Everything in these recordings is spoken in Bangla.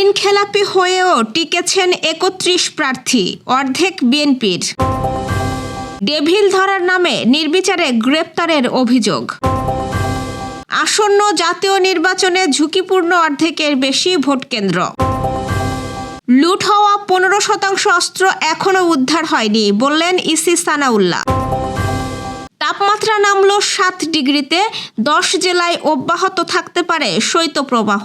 ঋণ খেলাপি হয়েও টিকেছেন একত্রিশ প্রার্থী, অর্ধেক বিএনপির। ডেভিল ধরার নামে নির্বিচারে গ্রেপ্তারের অভিযোগ। আসন্ন জাতীয় নির্বাচনে ঝুঁকিপূর্ণ অর্ধেকের বেশি ভোট কেন্দ্র লুট হওয়া পনেরো শতাংশ অস্ত্র এখনও উদ্ধার হয়নি, বললেন ইসি সানাউল্লাহ। তাপমাত্রা নামল সাত ডিগ্রিতে, দশ জেলায় অব্যাহত থাকতে পারে শৈত্যপ্রবাহ।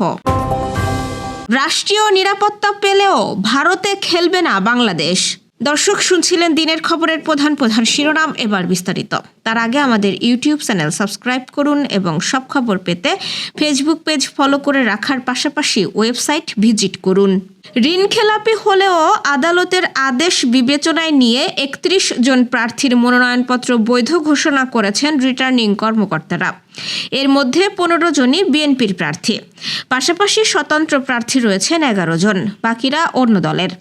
রাষ্ট্রীয় নিরাপত্তা পেলেও ভারতে খেলবে না বাংলাদেশ। দর্শক শুনছিলেন দিনের খবরের প্রধান প্রধান শিরোনাম, এবার বিস্তারিত। তার আগে আমাদের ইউটিউব চ্যানেল সাবস্ক্রাইব করুন এবং সব খবর পেতে ফেসবুক পেজ ফলো করে রাখার পাশাপাশি ওয়েবসাইট ভিজিট করুন। ঋণ খেলাপি হলেও আদালতের আদেশ বিবেচনায় নিয়ে একত্রিশ জন প্রার্থীর মনোনয়নপত্র বৈধ ঘোষণা করেছেন রিটার্নিং কর্মকর্তারা। এর মধ্যে পনেরো জনই বিএনপির প্রার্থী। পাশাপাশি স্বতন্ত্র প্রার্থী রয়েছেন এগারো জন, বাকিরা অন্য দলের।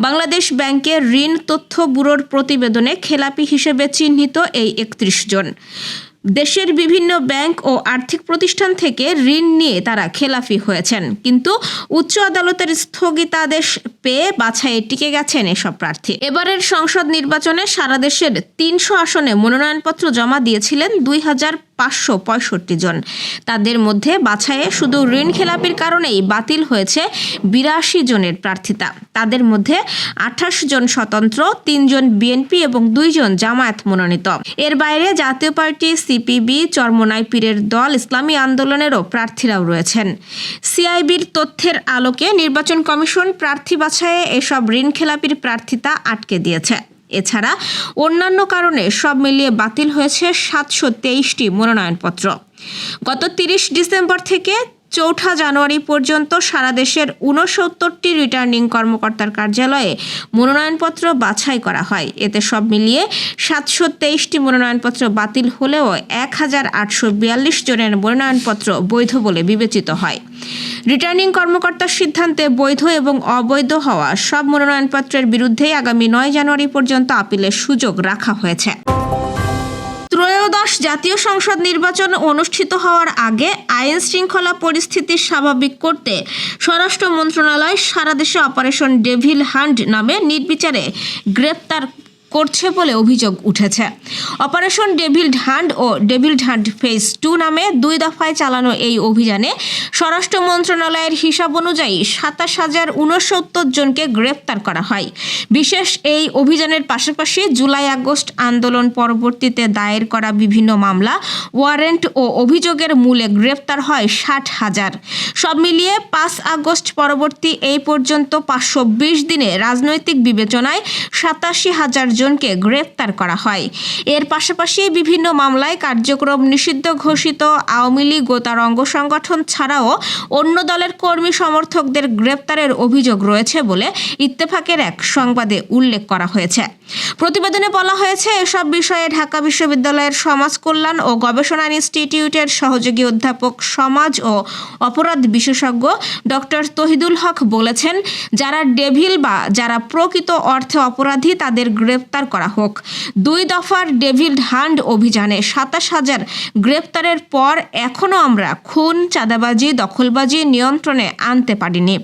বাংলাদেশ ব্যাংকের ঋণ তথ্য ব্যুরোর প্রতিবেদনে খেলাপি হিসেবে চিহ্নিত এই একত্রিশ জন। দেশের বিভিন্ন ব্যাংক ও আর্থিক প্রতিষ্ঠান থেকে ঋণ নিয়ে তারা খেলাফি হয়েছেন। কিন্তু উচ্চ আদালতের স্থগিতাদেশ পেয়ে বাছাইয়ে টিকে গেছেন এসব প্রার্থী। এবারের সংসদ নির্বাচনে সারা দেশের তিনশো আসনে মনোনয়নপত্র জমা দিয়েছিলেন দুই হাজার পাঁচশো পঁয়ষট্টি জন। তাদের মধ্যে বাছাইয়ে শুধু ঋণ খেলাপির কারণেই বাতিল হয়েছে বিরাশি জনের প্রার্থিতা। তাদের মধ্যে আঠাশ জন স্বতন্ত্র তিনজন বিএনপি এবং দুইজন জামায়াত মনোনীত। এর বাইরে জাতীয় পার্টি, সিপিবি, চরমনাই পীরের দল ইসলামী আন্দোলনেরও প্রার্থীরাও রয়েছেন। সিআইবির তথ্যের আলোকে নির্বাচন কমিশন প্রার্থী বাছাইয়ে এসব ঋণ খেলাপির প্রার্থিতা আটকে দিয়েছে। এছাড়া অন্যান্য কারণে সব মিলিয়ে বাতিল হয়েছে সাতশো তেইশটি মনোনয়নপত্র। গত তিরিশ ডিসেম্বর থেকে চৌঠা জানুয়ারি পর্যন্ত সারা দেশের ঊনসত্তরটি রিটার্নিং কর্মকর্তার কার্যালয়ে মনোনয়নপত্র বাছাই করা হয়। এতে সব মিলিয়ে সাতশো তেইশটি মনোনয়নপত্র বাতিল হলেও এক হাজার আটশো বিয়াল্লিশ জনের মনোনয়নপত্র বৈধ বলে বিবেচিত হয়। রিটার্নিং কর্মকর্তার সিদ্ধান্তে বৈধ এবং অবৈধ হওয়া সব মনোনয়নপত্রের বিরুদ্ধেই আগামী নয় জানুয়ারি পর্যন্ত আপিলের সুযোগ রাখা হয়েছে। ত্রয়োদশ জাতীয় সংসদ নির্বাচন অনুষ্ঠিত হওয়ার আগে আইন শৃঙ্খলা পরিস্থিতি স্বাভাবিক করতে স্বরাষ্ট্র মন্ত্রণালয় সারা দেশে অপারেশন ডেভিল হান্ড নামে নির্বিচারে গ্রেপ্তার করছে বলে অভিযোগ উঠেছে। অপারেশন ডেভিল হান্ট ও ডেভিল হান্ট ফেজ টু নামে দুই দফায় চালানো এই অভিযানে স্বরাষ্ট্র মন্ত্রণালয়ের হিসাব অনুযায়ী সাতাশ হাজার উনসত্তর জনকে গ্রেপ্তার করা হয়। বিশেষ এই অভিযানের পাশাপাশি জুলাই আগস্ট আন্দোলন পরবর্তীতে দায়ের করা বিভিন্ন মামলা, ওয়ারেন্ট ও অভিযোগের মূলে গ্রেপ্তার হয় ষাট হাজার। সব মিলিয়ে পাঁচ আগস্ট পরবর্তী এই পর্যন্ত পাঁচশো বিশ দিনে রাজনৈতিক বিবেচনায় সাতাশি হাজার জনকে গ্রেপ্তার করা হয়। এর পাশাপাশি বিভিন্ন মামলায় কার্যক্রম নিষিদ্ধ ঘোষিত আওয়ামী লীগ ও তার অঙ্গ সংগঠন ছাড়াও অন্য দলের কর্মী সমর্থকদের গ্রেপ্তারের অভিযোগ রয়েছে বলে ইত্তেফাকের এক সংবাদে উল্লেখ করা হয়েছে। প্রতিবেদনে বলা হয়েছে, এসব বিষয়ে ঢাকা বিশ্ববিদ্যালয়ের সমাজ কল্যাণ ও গবেষণা ইনস্টিটিউটের সহযোগী অধ্যাপক সমাজ ও অপরাধ বিশেষজ্ঞ ডক্টর তহিদুল হক বলেছেন, যারা ডেভিল বা যারা প্রকৃত অর্থে অপরাধী তাদের গ্রেপ্তার করা হোক। দুই দফার ডেভিল হান্ড অভিযানে সাতাশ হাজার গ্রেপ্তারের পর এখনও আমরা খুন, চাঁদাবাজি, দখলবাজি নিয়ন্ত্রণে আনতে পারিনি।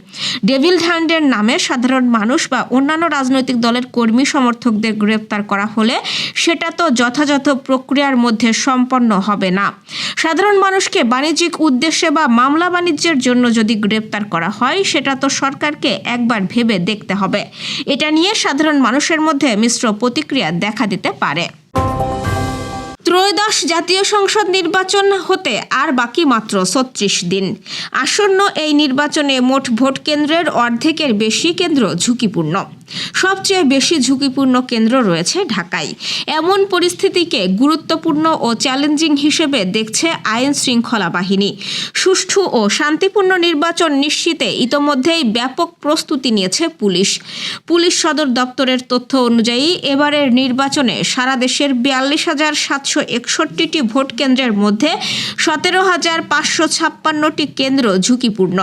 ডেভিল হান্ডের নামে সাধারণ মানুষ বা অন্যান্য রাজনৈতিক দলের কর্মী সমর্থকদের গ্রেপ্তার করা হলে সেটা তো যথাযথ প্রক্রিয়ার মধ্যে সম্পন্ন হবে না। সাধারণ মানুষকে বাণিজ্যিক উদ্দেশ্যে বা মামলা বাণিজ্যের জন্য যদি গ্রেপ্তার করা হয়, সেটা তো সরকারকে একবার ভেবে দেখতে হবে। এটা নিয়ে সাধারণ মানুষের মধ্যে মিশ্র প্রতিক্রিয়া দেখা দিতে পারে। ত্রয়োদশ জাতীয় সংসদ নির্বাচন হতে আর বাকি মাত্র ছত্রিশ দিন। আসন্ন এই নির্বাচনে মোট ভোট কেন্দ্রের অর্ধেকের বেশি কেন্দ্র ঝুঁকিপূর্ণ। সবচেয়ে বেশি ঝুঁকিপূর্ণ কেন্দ্র রয়েছে ঢাকায় এমন পরিস্থিতিকে গুরুত্বপূর্ণ ও চ্যালেঞ্জিং হিসেবে দেখছে আইন শৃঙ্খলা বাহিনী। সুষ্ঠু ও শান্তিপূর্ণ নির্বাচন নিশ্চিতে ইতোমধ্যেই ব্যাপক প্রস্তুতি নিয়েছে পুলিশ। পুলিশ সদর দপ্তরের তথ্য অনুযায়ী, এবারের নির্বাচনে সারা দেশের বিয়াল্লিশ হাজার সাতশো চারশো একষট্টিটি ভোট কেন্দ্রের মধ্যে সতেরো হাজার পাঁচশো ছাপ্পান্নটি কেন্দ্র ঝুঁকিপূর্ণ।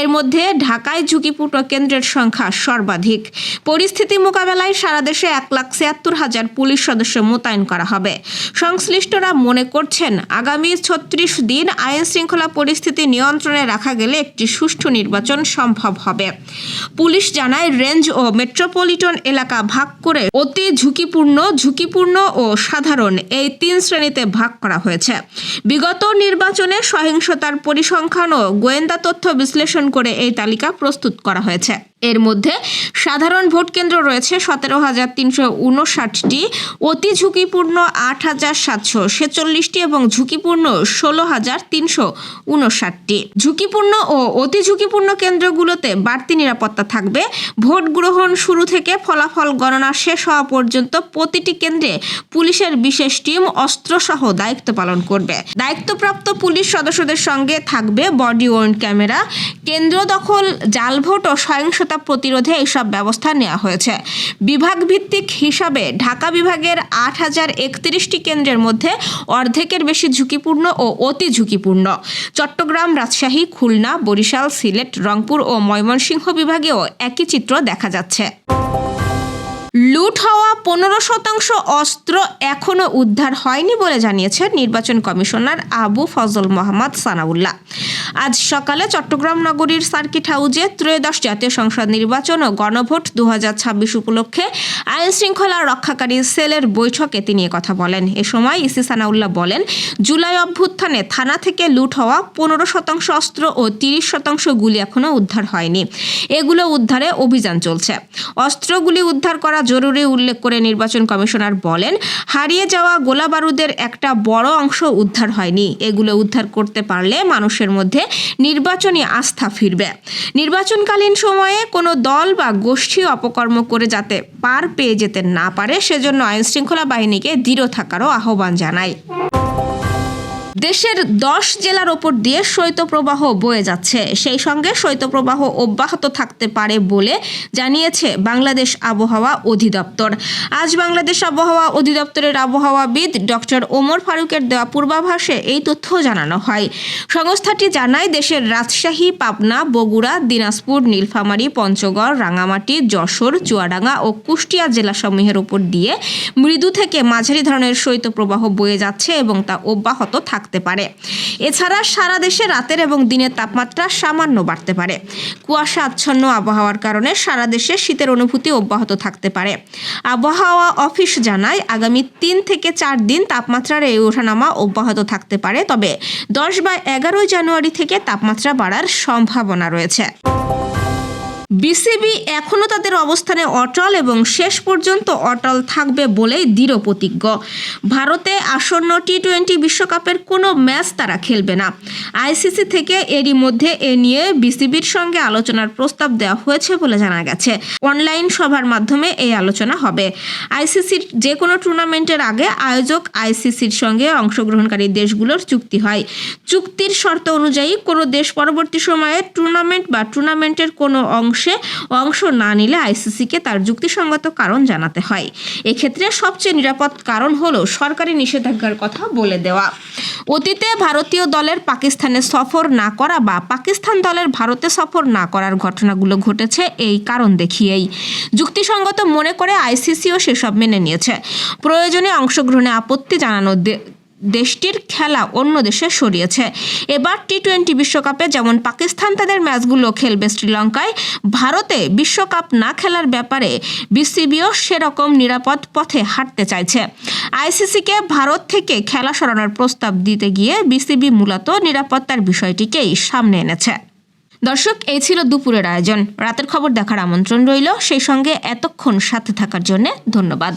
এর মধ্যে ঢাকায় ঝুঁকিপূর্ণ কেন্দ্রের সংখ্যা সর্বাধিক। পরিস্থিতি মোকাবেলায় সারা দেশে এক লাখ ছিয়াত্তর হাজার পুলিশ সদস্য মোতায়েন করা হবে। সংশ্লিষ্টরা মনে করছেন, আগামী ছত্রিশ দিন আইন শৃঙ্খলা পরিস্থিতি নিয়ন্ত্রণে রাখা গেলে একটি সুষ্ঠু নির্বাচন সম্ভব হবে। পুলিশ জানায়, রেঞ্জ ও মেট্রোপলিটন এলাকা ভাগ করে অতি ঝুঁকিপূর্ণ ঝুঁকিপূর্ণ ও সাধারণ এই তিন শ্রেণীতে ভাগ করা হয়েছে। বিগত নির্বাচনে সহিংসতার পরিসংখ্যান ও গোয়েন্দা তথ্য বিশ্লেষণ করে এই তালিকা প্রস্তুত করা হয়েছে। এর মধ্যে সাধারণ ভোট কেন্দ্র রয়েছে সতেরো হাজার তিনশো উনষাটটি, অতি ঝুঁকিপূর্ণ আট হাজার সাতশো ছেচল্লিশটি এবং ঝুঁকিপূর্ণ ষোলো হাজার তিনশো উনষাটটি। ঝুঁকিপূর্ণ ও অতি ঝুঁকিপূর্ণ কেন্দ্রগুলোতে বাড়তি নিরাপত্তা থাকবে। ভোট গ্রহণ শুরু থেকে ফলাফল গণনা শেষ হওয়া পর্যন্ত প্রতিটি কেন্দ্রে পুলিশের বিশেষ টিম অস্ত্রসহ দায়িত্ব পালন করবে। দায়িত্বপ্রাপ্ত পুলিশ সদস্যদের সঙ্গে থাকবে বডি ওয়ার্ন ক্যামেরা। কেন্দ্র দখল, জাল ভোট ও সহিংসতা প্রতিরোধে এসব ব্যবস্থা নেওয়া হয়েছে। বিভাগ ভিত্তিক হিসাবে ঢাকা বিভাগের আট হাজার একত্রিশটি কেন্দ্রের মধ্যে অর্ধেকের বেশি ঝুঁকিপূর্ণ ও অতি ঝুঁকিপূর্ণ। চট্টগ্রাম, রাজশাহী, খুলনা, বরিশাল, সিলেট, রংপুর ও ময়মনসিংহ বিভাগেও একই চিত্র দেখা যাচ্ছে। লুট হওয়া পনেরো শতাংশ অস্ত্র এখনও উদ্ধার হয়নি বলে জানিয়েছেন নির্বাচন কমিশনার আবু ফজল মোহাম্মদ সানাউল্লাহ। আজ সকালে চট্টগ্রাম নগরীর সার্কিট হাউজে ত্রয়োদশ জাতীয় সংসদ নির্বাচন ও গণভোট দু ছাব্বিশ উপলক্ষে আইন শৃঙ্খলা রক্ষাকারী সেলের বৈঠকে তিনি কথা বলেন। এ সময় ইসি সানাউল্লাহ বলেন, জুলাই অভ্যুত্থানে থানা থেকে লুট হওয়া পনেরো শতাংশ অস্ত্র ও তিরিশ শতাংশ গুলি এখনও উদ্ধার হয়নি। এগুলো উদ্ধারে অভিযান চলছে। অস্ত্রগুলি উদ্ধার করা জরুরি উল্লেখ করে নির্বাচন কমিশনার বলেন, হারিয়ে যাওয়া গোলা বারুদের একটা বড় অংশ উদ্ধার হয়নি। এগুলো উদ্ধার করতে পারলে মানুষের মধ্যে নির্বাচনী আস্থা ফিরবে। নির্বাচনকালীন সময়ে কোনো দল বা গোষ্ঠী অপকর্ম করে যাতে পার পেয়ে যেতে না পারে, সেজন্য আইনশৃঙ্খলা বাহিনীকে দৃঢ় থাকারও আহ্বান জানায়। দেশের দশ জেলার ওপর দিয়ে শৈত্যপ্রবাহ বয়ে যাচ্ছে। সেই সঙ্গে শৈত্যপ্রবাহ অব্যাহত থাকতে পারে বলে জানিয়েছে বাংলাদেশ আবহাওয়া অধিদপ্তর। আজ বাংলাদেশ আবহাওয়া অধিদপ্তরের আবহাওয়াবিদ ডক্টর ওমর ফারুকের দেওয়া পূর্বাভাসে এই তথ্য জানানো হয়। সংস্থাটি জানায়, দেশের রাজশাহী, পাবনা, বগুড়া, দিনাজপুর, নীলফামারী, পঞ্চগড়, রাঙামাটি, যশোর, চুয়াডাঙ্গা ও কুষ্টিয়া জেলাসমূহের উপর দিয়ে মৃদু থেকে মাঝারি ধরনের শৈত্যপ্রবাহ বয়ে যাচ্ছে এবং তা অব্যাহত থাকতে পারে। এছাড়া সারা দেশে রাতের এবং দিনের তাপমাত্রা সামান্য বাড়তে পারে। কুয়াশা আচ্ছন্ন আবহাওয়ার কারণে সারা দেশে শীতের অনুভূতি অব্যাহত থাকতে পারে। আবহাওয়া অফিস জানায়, আগামী তিন থেকে চার দিন তাপমাত্রার এই ওঠানামা অব্যাহত থাকতে পারে। তবে দশ বা এগারোই জানুয়ারি থেকে তাপমাত্রা বাড়ার সম্ভাবনা রয়েছে। বিসিবি এখনও তাদের অবস্থানে অটল এবং শেষ পর্যন্ত অটল থাকবে বলেই দৃঢ় প্রতিজ্ঞ। ভারতে আসন্ন টি টোয়েন্টি বিশ্বকাপের কোনো ম্যাচ তারা খেলবে না। আইসিসি থেকে এরই মধ্যে এ নিয়ে বিসিবির সঙ্গে আলোচনার প্রস্তাব দেওয়া হয়েছে বলে জানা গেছে। অনলাইন সভার মাধ্যমে এই আলোচনা হবে। আইসিসির যে কোনো টুর্নামেন্টের আগে আয়োজক আইসিসির সঙ্গে অংশগ্রহণকারী দেশগুলোর চুক্তি হয়। চুক্তির শর্ত অনুযায়ী কোনো দেশ পরবর্তী সময়ে টুর্নামেন্ট বা টুর্নামেন্টের কোনো অংশে অংশ না নিলে আইসিসিকে তার যুক্তিসঙ্গত কারণ জানাতে হয়। এক্ষেত্রে সবচেয়ে নিরাপদ কারণ হলো সরকারি নিষেধাজ্ঞার কথা বলে দেওয়া। অতীতে ভারতীয় দলের পাকিস্তানে সফর না করা বা পাকিস্তান দলের ভারতে সফর না করার ঘটনাগুলো ঘটেছে এই কারণ দেখিয়েই। যুক্তিসঙ্গত মনে করে আইসিসিও সেসব মেনে নিয়েছে। প্রয়োজনে অংশগ্রহণে আপত্তি জানানো দে- দেশটির খেলা অন্য দেশে সরিয়েছে। এবার টি টোয়েন্টি বিশ্বকাপে যেমন পাকিস্তান তাদের ম্যাচগুলো খেলবে শ্রীলঙ্কায়, ভারতে বিশ্বকাপ না খেলার ব্যাপারে বিসিবিও সেরকম নিরাপদ পথে হাঁটতে চাইছে। আইসিসিকে ভারত থেকে খেলা সরানোর প্রস্তাব দিতে গিয়ে বিসিবি মূলত নিরাপত্তার বিষয়টিকেই সামনে এনেছে। দর্শক, এই ছিল দুপুরের আয়োজন। রাতের খবর দেখার আমন্ত্রণ রইল। সেই সঙ্গে এতক্ষণ সাথে থাকার জন্য ধন্যবাদ।